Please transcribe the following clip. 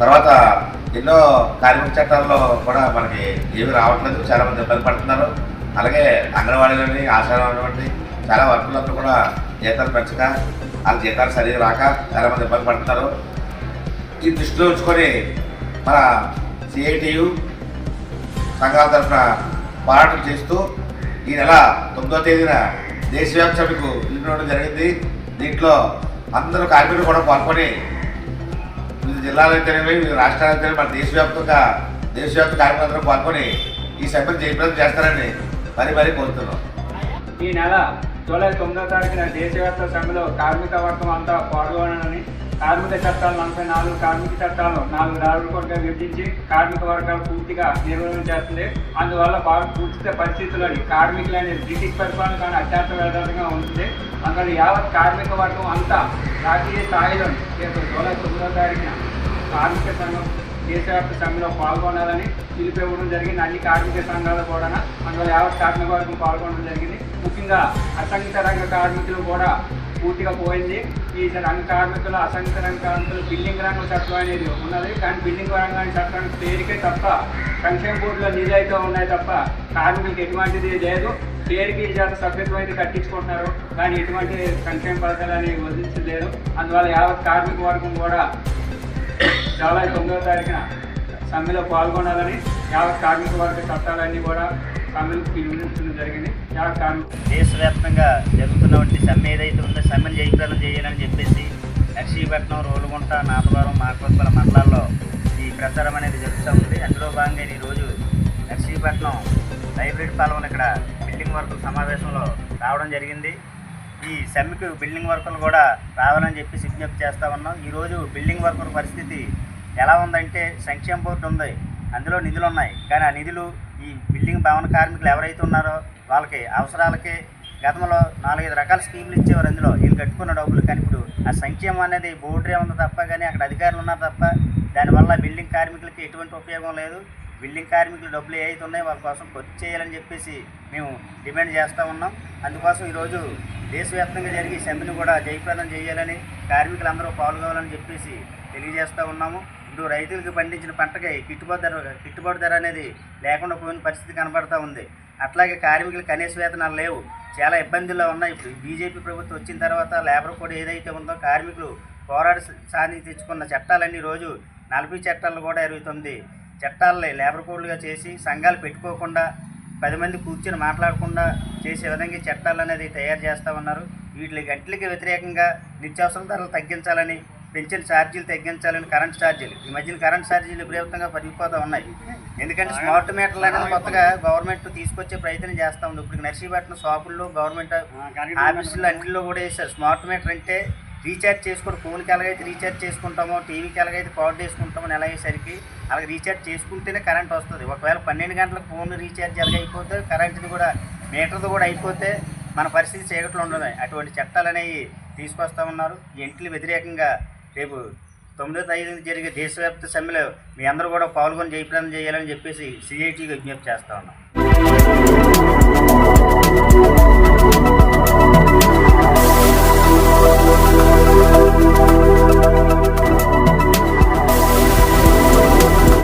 తర్వాత ఎన్నో కార్మిక చట్టాల్లో కూడా మనకి ఏమి రావట్లేదు. చాలామంది ఇబ్బంది పడుతున్నారు. అలాగే అంగన్వాడీలని ఆశాలని చాలా వర్కులందరూ కూడా జీతాలు పెంచక వాళ్ళ జీతాలు సరిగ్గా రాక చాలామంది ఇబ్బంది పడుతున్నారు. ఈ దృష్టిలో ఉంచుకొని మన సిఐటియు సంఘాల తరఫున పోరాటం చేస్తూ ఈ నెల తొమ్మిదో తేదీన దేశవ్యాప్త సభకు పిలుపునడం జరిగింది. దీంట్లో అందరూ కార్మికులు కూడా పాల్గొని వివిధ జిల్లాలు వివిధ రాష్ట్రాలైతేనే మన దేశవ్యాప్తంగా దేశవ్యాప్త కార్మికులందరూ పాల్గొని ఈ సభ్యులు జయప్రదం చేస్తారని మరీ మరీ కోరుతున్నాం. ఈ నెల జూలై తొమ్మిదో తారీఖున దేశవ్యాప్త సమ్మెలో కార్మిక వర్గం అంతా పాల్గొనాలని కార్మిక చట్టాలు నలభై నాలుగు కార్మిక చట్టాలు నాలుగు నాలుగు రాజులుగా విభజించి కార్మిక వర్గాలు పూర్తిగా నిర్వహణ చేస్తుంది. అందువల్ల భారత పూర్తి పరిస్థితులని అనేది బ్రిటిష్ పరిపాలన కానీ అత్యంత వేదాంతంగా ఉంటుంది. అందువల్ల యావత్ కార్మిక వర్గం అంతా జాతీయ స్థాయిలో రేపు జూలై తొమ్మిదో తారీఖున కార్మిక సంఘం దేశవ్యాప్త సమ్మెలో పాల్గొనాలని పిలిపివ్వడం జరిగింది. అన్ని కార్మిక సంఘాలు కూడా అందులో యావత్ కార్మిక వర్గం పాల్గొనడం జరిగింది. ముఖ్యంగా అసంఘిత రంగ కార్మికులు కూడా పూర్తిగా పోయింది. ఈ రంగ కార్మికులు అసంఘిత రంగ కార్మికులు బిల్డింగ్ రంగ చట్టం అనేది ఉన్నది. కానీ బిల్డింగ్ రంగానికి చట్టానికి పేరుకే తప్ప సంక్షేమ బోర్డులో నిధులు అయితే ఉన్నాయి తప్ప కార్మికులకు ఎటువంటిది లేదు. పేరుకి చేత సభ్యత్వం కట్టించుకుంటున్నారు. కానీ ఎటువంటి సంక్షేమ పథకాలు అనేవి వదిలించలేదు. అందువల్ల యావత్ కార్మిక వర్గం కూడా జూలై తొమ్మిదవ తారీఖున సమ్మెలో పాల్గొనాలని యావత్ కార్మిక వర్గ చట్టాలన్నీ కూడా సమ్మెలకు వివరించడం జరిగింది. యావత్ కార్మిక దేశవ్యాప్తంగా జరుగుతున్నటువంటి సమ్మె ఏదైతే ఉందో సమ్మెను జయప్రదం చేయాలని చెప్పేసి నర్సీపట్నం రోలుగుంట నాపవరం మాకవత్పల మండలాల్లో ఈ ప్రచారం అనేది జరుగుతూ ఉంది. అందులో భాగంగా ఈరోజు నర్సీపట్నం లైబ్రరీ పాలన ఇక్కడ బిల్డింగ్ వర్కుల సమావేశంలో రావడం జరిగింది. ఈ సమ్మెకు బిల్డింగ్ వర్కులు కూడా రావాలని చెప్పి విజ్ఞప్తి చేస్తూ ఉన్నాం. ఈరోజు బిల్డింగ్ వర్కుల పరిస్థితి ఎలా ఉందంటే సంక్షేమ బోర్డు ఉంది. అందులో నిధులు ఉన్నాయి. కానీ ఆ నిధులు ఈ బిల్డింగ్ భవన కార్మికులు ఎవరైతే ఉన్నారో వాళ్ళకి అవసరాలకి గతంలో నాలుగైదు రకాల స్కీములు ఇచ్చేవారు అందులో. వీళ్ళు కట్టుకున్న డబ్బులు. కానీ ఇప్పుడు ఆ సంక్షేమం అనేది బోర్డరే ఉంది తప్ప కానీ అక్కడ అధికారులు ఉన్నారు తప్ప దానివల్ల బిల్డింగ్ కార్మికులకి ఎటువంటి ఉపయోగం లేదు. బిల్డింగ్ కార్మికులు డబ్బులు ఏవైతే ఉన్నాయో వాళ్ళ కోసం ఖర్చు చేయాలని చెప్పేసి మేము డిమాండ్ చేస్తూ ఉన్నాం. అందుకోసం ఈరోజు దేశవ్యాప్తంగా జరిగే సమ్మెను కూడా జయప్రదం చేయాలని కార్మికులందరూ పాల్గొనాలని చెప్పేసి తెలియజేస్తూ ఉన్నాము. ఇప్పుడు రైతులకు పండించిన పంటకి గిట్టుబాటు ధర గిట్టుబాటు ధర అనేది లేకుండా పోయిన పరిస్థితి కనబడతా ఉంది. అట్లాగే కార్మికులు కనీస వేతనాలు లేవు. చాలా ఇబ్బందుల్లో ఉన్నాయి ఇప్పుడు బీజేపీ ప్రభుత్వం వచ్చిన తర్వాత లేబర్ కోడ్ ఏదైతే ఉందో కార్మికులు పోరాట సాధించి తెచ్చుకున్న చట్టాలన్నీ రోజు నలభై చట్టాలు కూడా ఎరుగుతుంది. చట్టాలని లేబర్ కోడ్లుగా చేసి సంఘాలు పెట్టుకోకుండా పది మంది కూర్చొని మాట్లాడకుండా చేసే విధంగా చట్టాలు అనేది తయారు చేస్తూ ఉన్నారు. వీటి గంటలకి వ్యతిరేకంగా నిత్యావసర ధరలు తగ్గించాలని పెంచిన ఛార్జీలు తగ్గించాలని కరెంట్ ఛార్జీలు. ఈ మధ్యన కరెంట్ ఛార్జీలు విపరీతంగా పెరిగిపోతూ ఉన్నాయి. ఎందుకంటే స్మార్ట్ మీటర్లు అనేది కొత్తగా గవర్నమెంట్ తీసుకొచ్చే ప్రయత్నం చేస్తూ ఉంది. ఇప్పుడు నర్సీపట్నం షాపుల్లో గవర్నమెంట్ ఆఫీసుల్లో అన్నింటిలో కూడా వేస్తారు స్మార్ట్ మీటర్ అంటే రీఛార్జ్ చేసుకోవడం ఫోన్కి ఎలాగైతే రీఛార్జ్ చేసుకుంటామో టీవీకి ఎలాగైతే కార్డు వేసుకుంటామో నెల అయ్యేసరికి అలాగే రీఛార్జ్ చేసుకుంటేనే కరెంట్ వస్తుంది. ఒకవేళ పన్నెండు గంటలకు ఫోన్ రీఛార్జ్ ఎలాగ అయిపోతే కరెంట్ది కూడా మీటర్ది కూడా అయిపోతే మన పరిస్థితి చీకట్లో ఉండదు. అటువంటి చట్టాలు అనేవి తీసుకొస్తా ఉన్నారు. ఈ వ్యతిరేకంగా రేపు తొమ్మిదో తేదీన జరిగే దేశవ్యాప్త సమ్మెలో మీ అందరూ కూడా పాల్గొని జయప్రదం చేయాలని చెప్పేసి సిఐటికి విజ్ఞప్తి చేస్తా ఉన్నాం.